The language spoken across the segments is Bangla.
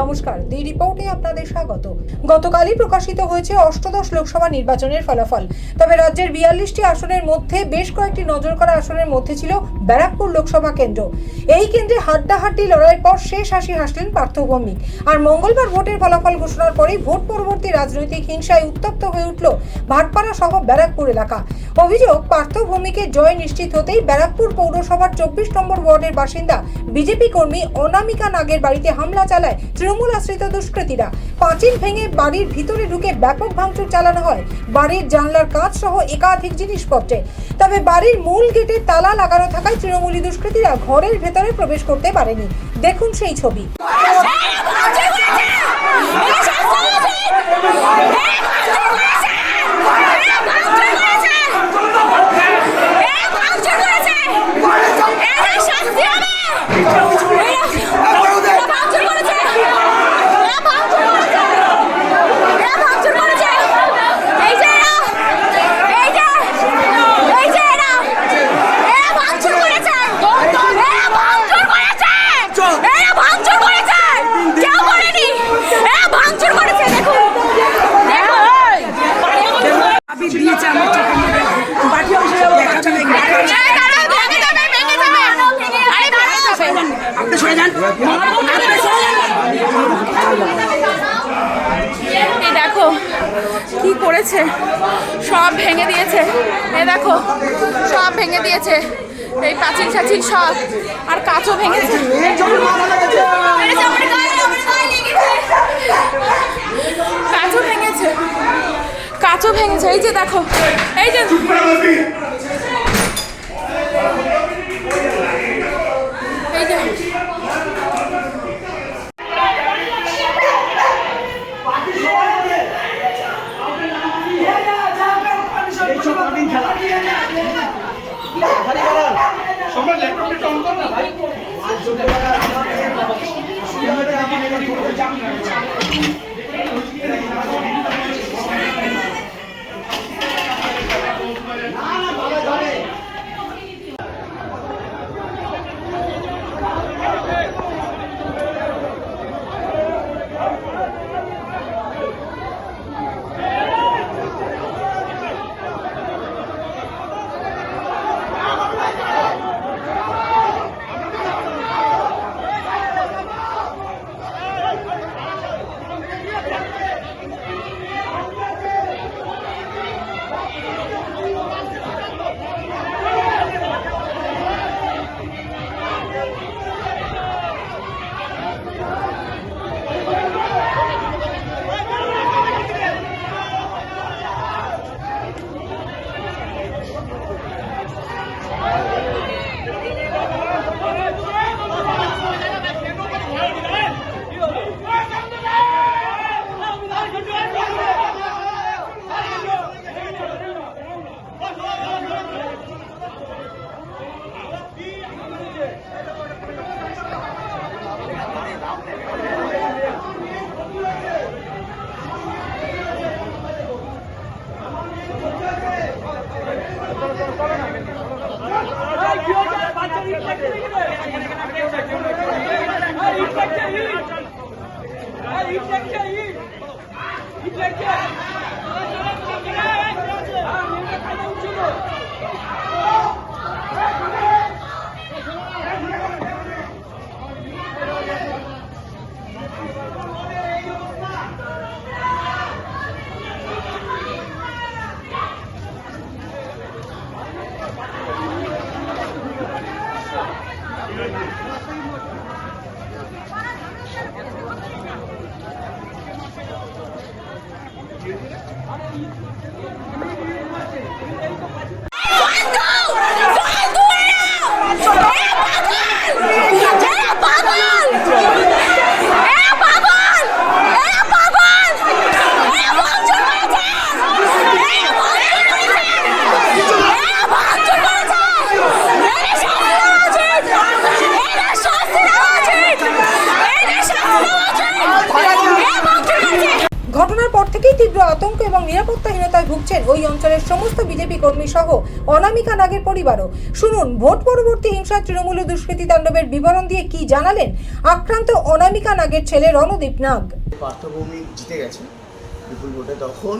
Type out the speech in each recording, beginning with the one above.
নমস্কার, দি রিপোর্টে আপনাদের স্বাগত। গতকালই প্রকাশিত হয়েছে অষ্টদশ লোকসভা নির্বাচনের ফলাফল। তবে রাজ্যের বিয়াল্লিশটি আসনের মধ্যে বেশ কয়েকটি নজর করা আসনের মধ্যে ছিল ব্যারাকপুর লোকসভা কেন্দ্র। এই কেন্দ্রে হাড্ডাহাড্ডি লড়াইয়ের পর শেষ হাসি হাসলেন পার্থ ভৌমিক। আর মঙ্গলবার ভোটের ফলাফল ঘোষণার পরেই ভোট পরবর্তী রাজনৈতিক হিংসায় উত্তপ্ত হয়ে উঠল ভাটপাড়া সহ ব্যারাকপুর এলাকা। অভিযোগ, পার্থ ভৌমিকের জয় নিশ্চিত হতেই ব্যারাকপুর পৌরসভার চব্বিশ নম্বর ওয়ার্ডের বাসিন্দা বিজেপি কর্মী অনামিকা নাগের বাড়িতে হামলা চালায় তৃণমূল আশ্রিত দুষ্কৃতীরা পাঁচিল ভেঙে বাড়ির ভিতরে ঢুকে ব্যাপক ভাঙচুর চালানো হয় বাড়ির জানলার কাঁচ সহ একাধিক জিনিসপত্রে তবে বাড়ির মূল গেটে তালা লাগানো থাকায় তৃণমূলী দুষ্কৃতীরা ঘরের ভেতরে প্রবেশ করতে পারেনি দেখুন সেই ছবি আবির দিয়েছে আমার চোখে মুখে। বাকি অংশ দেখাটা নেই। আপনি সরে যান আপনি সরে যান এই দেখো করেছে সব ভেঙে দিয়েছে। এ দেখো, সব ভেঙে দিয়েছে। এই প্রাচীন ছাচিল সব, আর কাঁচও ভেঙেছে। কাঁচও ভেঙেছে। কাঁচও ভেঙেছে। এই যে দেখো, এই যে অঞ্চলের সমস্ত বিজেপি কর্মী সহ অনামিকা নাগের পরিবারও। শুনুন, ভোট পরবর্তী হিংসা তৃণমূল দুষ্কৃতী তাণ্ডবের বিবরণ দিয়ে কি জানালেন আক্রান্ত অনামিকা নাগের ছেলে রণদীপ নাগ? পার্থভূমি জিতে গেছে বিপুল ভোটে। তখন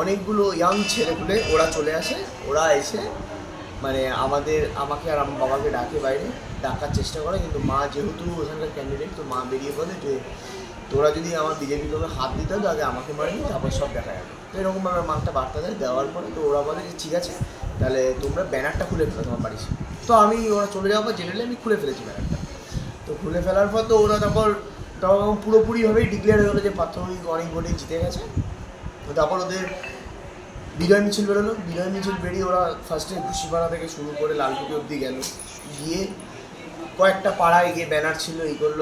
অনেকগুলো ইয়াং ছেলেপুলে ওরা চলে আসে, ওরা এসে মানে আমাদের, আমাকে আর আমার বাবাকে ডাকে বাইরে, ডাকার চেষ্টা করে। কিন্তু মা যেহেতু ওখানকার ক্যান্ডিডেট তো মা বেরিয়ে বলে যে, তোরা যদি আমার বিজেপি লোকে হাত দিতে তো আগে আমাকে মারবি, তারপর সব দেখা যাবে। তো এরকমভাবে মা একটা বার্তা দেয়, দেওয়ার পরে তো ওরা বলে যে ঠিক আছে, তাহলে তোমরা ব্যানারটা খুলে ফেলো তোমার বাড়ির তো আমি ওরা চলে যাওয়ার পর জেনারেলি আমি খুলে ফেলেছি ব্যানারটা। তো খুলে ফেলার পর তো ওরা তারপর তখন পুরোপুরিভাবেই ডিক্লেয়ার হয়ে গেলো যে প্রাথমিক অনেক ভোটে জিতে গেছে। তো তারপর ওদের বিজয় মিছিল বেরোলো। বিজয় মিছিল বেরিয়ে ওরা ফার্স্টে ঘুষিপাড়া থেকে শুরু করে লালকুটি অবধি গেল। গিয়ে কয়েকটা পাড়ায় গিয়ে ব্যানার ছিল, এই করল।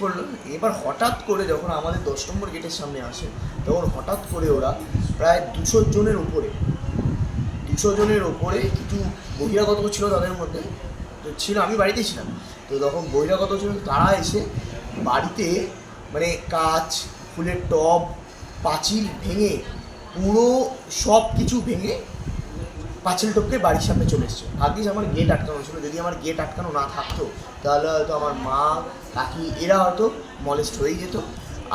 করল। এবার হঠাৎ করে যখন আমাদের দশ নম্বর গেটের সামনে আসে, তখন হঠাৎ করে ওরা প্রায় দুশো জনের উপরে, দুশো জনের ওপরে কিছু বহিরাগত ছিল তাদের মধ্যে। তো ছিল, আমি বাড়িতেই ছিলাম। তো তখন বহিরাগত ছিল তারা এসে বাড়িতে মানে কাচ, ফুলের টব, পাঁচিল ভেঙে পুরো সব কিছু ভেঙে পাঁচিল টপকে বাড়ির সামনে চলে এসছে। ভাগ্যিস আমার গেট আটকানো ছিল। যদি আমার গেট আটকানো না থাকতো, তাহলে হয়তো আমার মা, কাকি, এরা হয়তো মলেস্ট হয়ে যেত।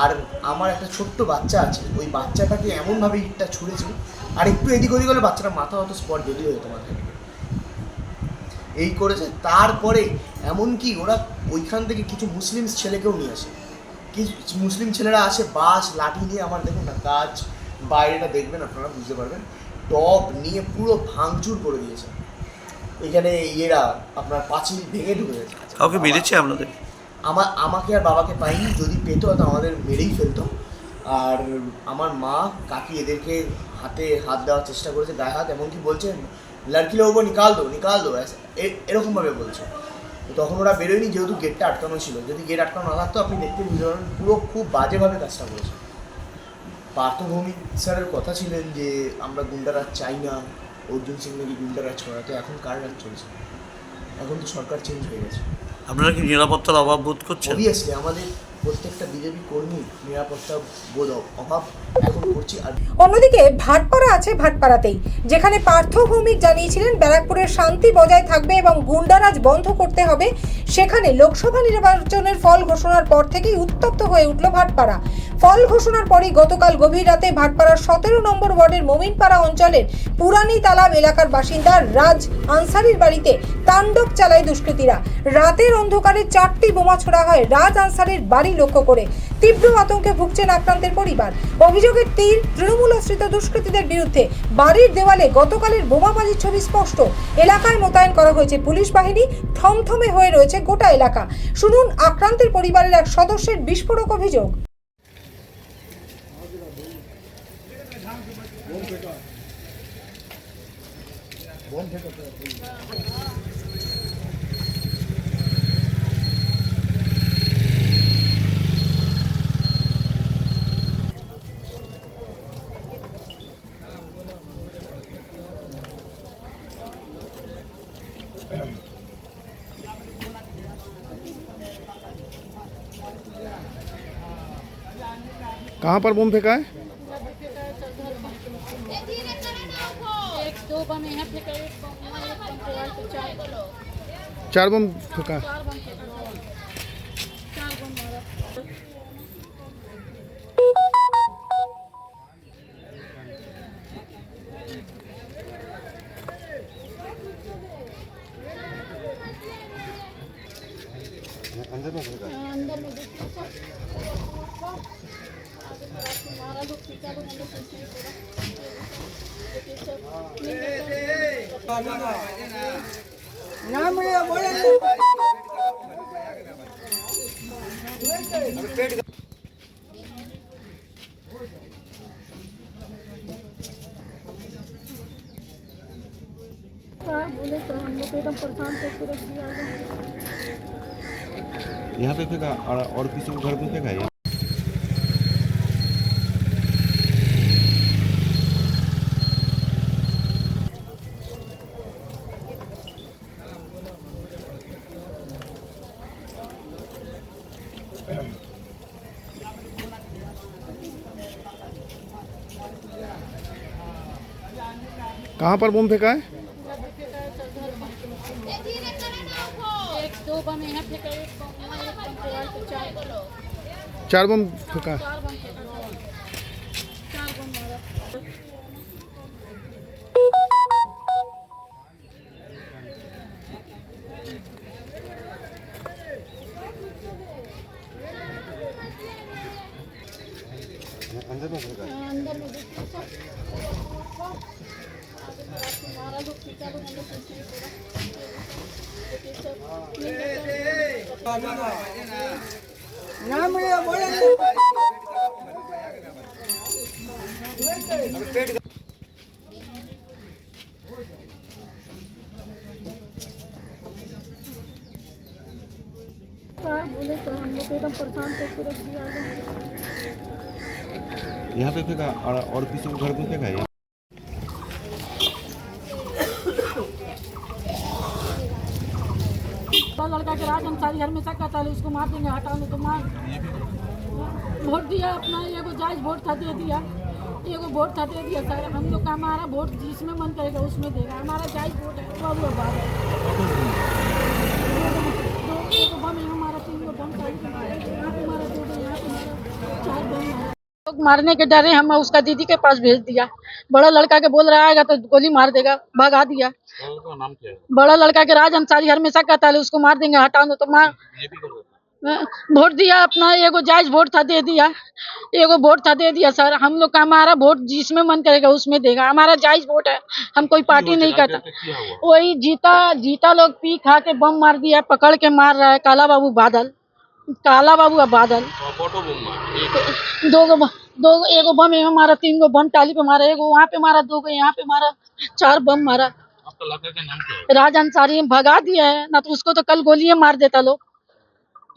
আর আমার একটা ছোট্ট বাচ্চা আছে। ওই বাচ্চাটাকে এমনভাবে ইটটা ছুঁড়েছে আর একটু এদিক ওদিক হলে বাচ্চাটা মাথা হয়তো স্পট হয়ে যেত মাথা এই করেছে। তারপরে এমনকি ওরা ওইখান থেকে কিছু মুসলিম ছেলেকেও নিয়ে আসে। কিছু মুসলিম ছেলেরা আসে বাঁশ লাঠি নিয়ে আমার দেখুন না কাজ বাইরেটা দেখবেন, আপনারা বুঝতে পারবেন। টপ নিয়ে পুরো ভাঙচুর করে দিয়েছে। এখানে ইয়েরা আপনার পাঁচিল ভেঙে ঢুকে গেছে। কাউকে মেরেছে আপনাদের? আমার আমাকে আর বাবাকে পাইনি যদি পেতো তো আমাদের মেরেই ফেলতো। আর আমার মা কাকি এদেরকে হাতে হাত দেওয়ার চেষ্টা করেছে গায়ে হাত এমনকি বলছে লড়কি লোক নিকাল দো নিকাল দো। এরকমভাবে বলছে। তখন ওরা বেরোয়নি যেহেতু গেটটা আটকানো ছিল। যদি গেট আটকানো না থাকতো আপনি দেখতে বুঝতে পারবেন পুরো খুব বাজেভাবে কাজটা করেছে। পার্থভৌমিক স্যারের কথা ছিলেন যে আমরা গুন্ডারাজ চাই না অর্জুন সিং নাকি গুন্ডারাজ করা তো এখন কার রাজ চলছে? এখন তো সরকার চেঞ্জ হয়ে গেছে। আপনারা কি নিরাপত্তার অভাব বোধ করছেন? অবভিয়াসলি আমাদের প্রত্যেকটা বিজেপি কর্মী নিরাপত্তা বোধ অভাব অন্যদিকে ভাটপাড়া আছে ভাটপাড়াতেই, যেখানে পার্থ ভৌমিক জানিয়েছিলেন ব্যারাকপুরের শান্তি বজায় থাকবে এবং গুন্ডারাজ বন্ধ করতে হবে। সেখানে লোকসভা নির্বাচনের ফল ঘোষণার পর থেকেই উত্তপ্ত হয়ে উঠল ভাটপাড়া। ফল ঘোষণার পরই গতকাল গভীর রাতে ভাটপাড়ার সতেরো নম্বর ওয়ার্ডের মোমিনপাড়া অঞ্চলের পুরানি তালাব এলাকার বাসিন্দা রাজ আনসারির বাড়িতে তাণ্ডব চালায় দুষ্কৃতীরা। রাতের অন্ধকারে চারটি বোমা ছোড়া হয় রাজ আনসারির বাড়ি লক্ষ্য করে তীব্র আতঙ্কে ভুগছেন আক্রান্তের পরিবার। অভিযোগের তীর, তৃণমূল আশ্রিত দুষ্কৃতীদের বিরুদ্ধে বাড়ির দেওয়ালে গতকালের বোমাবাজির ছবি স্পষ্ট। এলাকায় মোতায়েন করা হয়েছে পুলিশ বাহিনী, থমথমে হয়ে রয়েছে গোটা এলাকা। শুনুন আক্রান্তের পরিবারের এক সদস্যের বিস্ফোরক অভিযোগ। कहाँ पर बम फेंका है? चार बम फेंका अंदर में अंदर में। यहाँ पे फेंका और, और किसी के घर पे फेंका कहाँ पर बम फेंका है? चार बम फेंका है। अंदर में हाँ, अंदर में तो नाम हाँ, बोले तो हम लोग तो एकदम परेशान करके रख दिया। यहाँ पे फेंका, और और किसी को घर पे फेंका है तो लड़का के राज अंसारी घर में तक कहता है उसको मार देंगे हटा लो तो मार। वोट दिया अपना, एगो जायज़ वोट था दे दिया। एगो वोट था दे दिया, सर हम लोग का हमारा वोट जिसमें मन करेगा उसमें देगा। हमारा जायज़ वोट है तो अब वो बात है दो एगो बम है हमारा तीन गो बम चाहिए यहाँ पे हमारा दो गो यहाँ पे हमारा चार बम है लोग मारने के डरे हम उसका दीदी के पास भेज दिया। बड़ा लड़का के बोल रहा आएगा तो गोली मार देगा भगा दिया। बड़ा लड़का के राज अंसारी हमेशा कहता है उसको मार देंगे हटा दो तो मार वोट दिया अपना एगो जायज़ वोट था दे दिया। एगो वोट था दे दिया सर। हम लोग का हमारा वोट जिसमें मन करेगा उसमें देगा। हमारा जायज़ वोट है हम कोई पार्टी नहीं करता। वही जीता जीता लोग पी खा के बम मार दिया पकड़ के मार रहा है काला बाबू बादल। काला बाबू का बादल। दो गो दो गो- एगो बम यहाँ मारा तीन गो बम टाली पे मारा एगो वहाँ पे मारा दो गो यहाँ पे मारा चार बम मारा। राज अंसारी भगा दिया है ना तो उसको तो कल गोलियाँ मार देता लोग।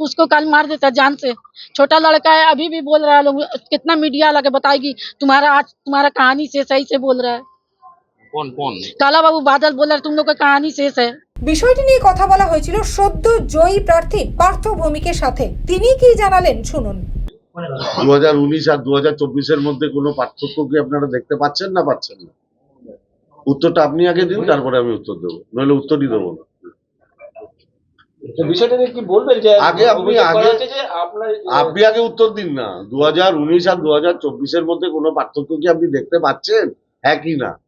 उसको कल मार देता जान से। छोटा लड़का है अभी भी बोल रहा है लोग कितना मीडिया लगे बताएगी तुम्हारा आज तुम्हारा कहानी से सही से बोल रहा है। कौन कौन? काला बाबू बादल बोल रहा है तुम लोग का कहानी शेष है বিষয়টি নিয়ে কথা বলা হয়েছিল সদ্য জয়ী প্রার্থী পার্থ ভৌমিকের সাথে। তিনি কি জানালেন? শুনুন। দু হাজার উনিশ আর দু হাজার চব্বিশের মধ্যে কোনো পার্থক্য কি আপনারা দেখতে পাচ্ছেন না পাচ্ছেন না? উত্তরটা আপনি আগে দিন তারপরে আমি উত্তর দেবো। নইলে উত্তরই দেবো না। বিষয়টা কি বলবেন যে আগে আপনি আগে- আপনি আগে উত্তর দিন না। দু হাজার উনিশ আর দু হাজার চব্বিশের মধ্যে কোনো পার্থক্য কি আপনি দেখতে পাচ্ছেন? হ্যাঁ কি না?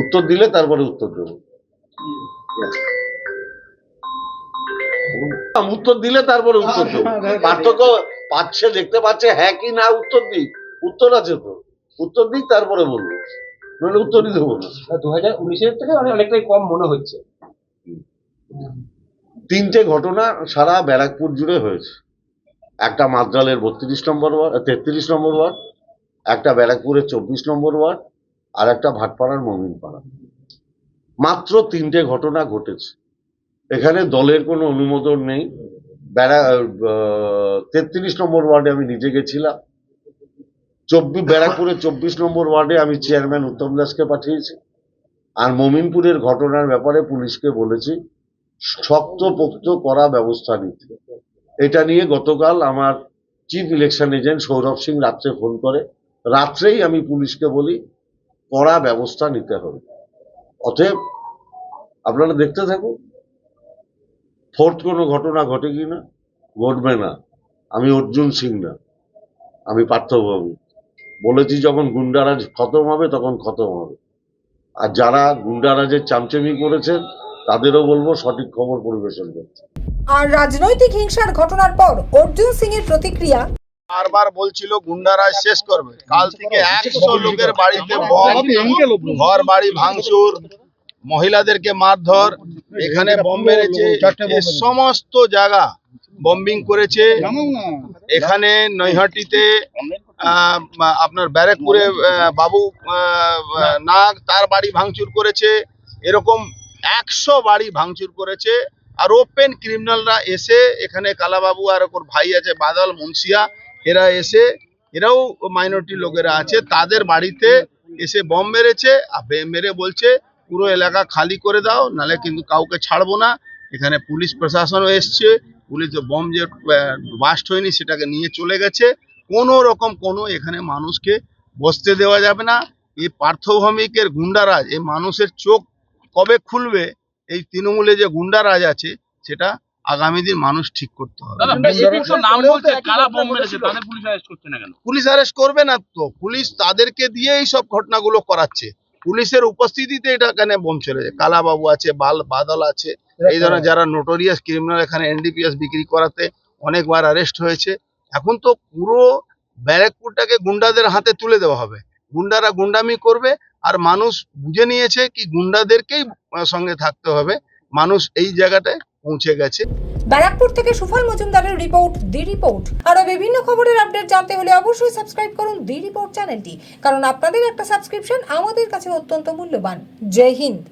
উত্তর দিলে তারপরে উত্তর দেবো। উত্তর দিলে তারপরে উত্তর দেবো। পার্থক্য পাচ্ছে দেখতে পাচ্ছে হ্যাঁ কি না উত্তর দিক উত্তর আছে তো। উত্তর দিক তারপরে বলব। নইলে উত্তরই দেবো না। দু হাজার উনিশের থেকে অনেকটাই কম মনে হচ্ছে। তিনটে ঘটনা সারা ব্যারাকপুর জুড়ে হয়েছে। একটা মাদ্রালের বত্রিশ নম্বর ওয়ার্ড তেত্রিশ নম্বর ওয়ার্ড একটা ব্যারাকপুরের চব্বিশ নম্বর ওয়ার্ড আর একটা ভাটপাড়ার মমিনপাড়া। মাত্র তিনটে ঘটনা ঘটেছে। এখানে দলের কোনো অনুমোদন নেই। ব্যারা তেত্রিশ নম্বর ওয়ার্ডে আমি নিজে গেছিলাম। চব্বিশ ব্যারাকপুরের চব্বিশ নম্বর ওয়ার্ডে আমি চেয়ারম্যান উত্তম দাসকে পাঠিয়েছি। আর মমিনপুরের ঘটনার ব্যাপারে পুলিশকে বলেছি শক্ত পোক্ত করা ব্যবস্থা নিতে। এটা নিয়ে গতকাল আমার chief election agent Sourav Singh রাত্রে ফোন করে। রাত্রেই আমি পুলিশকে বলি কড়া ব্যবস্থা নিতে হবে। অতএব আপনারা দেখতে থাকুন, ফোর্থ কোনো ঘটনা ঘটে কি না, ঘটবে না। আমি অর্জুন সিং না, আমি পার্থবাবু। বলেছি যখন গুন্ডারাজ খতম হবে, তখন খতম হবে। আর যারা গুন্ডারাজের চামচেমি করেছেন, তাদেরও বলব সঠিক খবর পরিবেশন করতে। আর রাজনৈতিক হিংসার ঘটনার পর অর্জুন সিং এর প্রতিক্রিয়া বারবার বলছিল গুন্ডারাজ শেষ করবে। কাল থেকে একশো লোকের বাড়িতে ঘর বাড়ি ভাঙচুর মহিলাদেরকে মারধর এখানে বম মেরেছে সমস্ত জায়গা বম্বিং করেছে। এখানে নৈহাটিতে আপনার ব্যারাকপুরে বাবু নাগ তার বাড়ি ভাঙচুর করেছে। এরকম একশো বাড়ি ভাঙচুর করেছে। আর ওপেন ক্রিমিনালরা এসে এখানে কালাবাবু আর ওর ভাই আছে বাদল মুন্সিয়া এরা এসে, এরাও মাইনরিটি লোকেরা আছে, তাদের বাড়িতে এসে বম মেরেছে, আর মেরে বলছে, পুরো এলাকা খালি করে দাও, নালে কিন্তু কাউকে ছাড়বো না। এখানে পুলিশ প্রশাসনও এসছে, পুলিশ বম যে বাস্ট হয়নি সেটাকে নিয়ে চলে গেছে। কোনো রকম কোনো এখানে মানুষকে বসতে দেওয়া যাবে না। এই পার্থভৌমিকের গুন্ডারাজ, এই মানুষের চোখ কবে খুলবে? এই তৃণমূলে যে গুন্ডারাজ আছে, সেটা আগামী দিন মানুষ ঠিক করতে হবে। নাম বলছে কারা বোম মেরেছে তাদের পুলিশ অ্যারেস্ট করছে না কেন? পুলিশ অ্যারেস্ট করবে না তো পুলিশ তাদেরকে দিয়ে এই সব ঘটনাগুলো করাচ্ছে। পুলিশের উপস্থিতিতে এটা এখানে বোম চলেছে কালাবাবু আছে বাল বাদল আছে এই ধরনের যারা নোটোরিয়াস ক্রিমিনাল এখানে এনডিপিএস বিক্রি করাতে অনেকবার অ্যারেস্ট হয়েছে। এখন তো পুরো ব্যারাকপুরটাকে গুন্ডাদের হাতে তুলে দেওয়া হবে। গুন্ডারা গুন্ডামি করবে আর মানুষ বুঝে নিয়েছে কি গুন্ডাদেরকেই সঙ্গে থাকতে হবে। মানুষ এই জায়গাটায় পৌঁছে গেছে। ব্যারাকপুর থেকে সুফল মজুমদারের রিপোর্ট দি রিপোর্ট আরও বিভিন্ন খবরের আপডেট জানতে হলে অবশ্যই সাবস্ক্রাইব করুন দি রিপোর্ট চ্যানেলটি কারণ আপনাদের একটা সাবস্ক্রিপশন আমাদের কাছে অত্যন্ত মূল্যবান। জয় হিন্দ।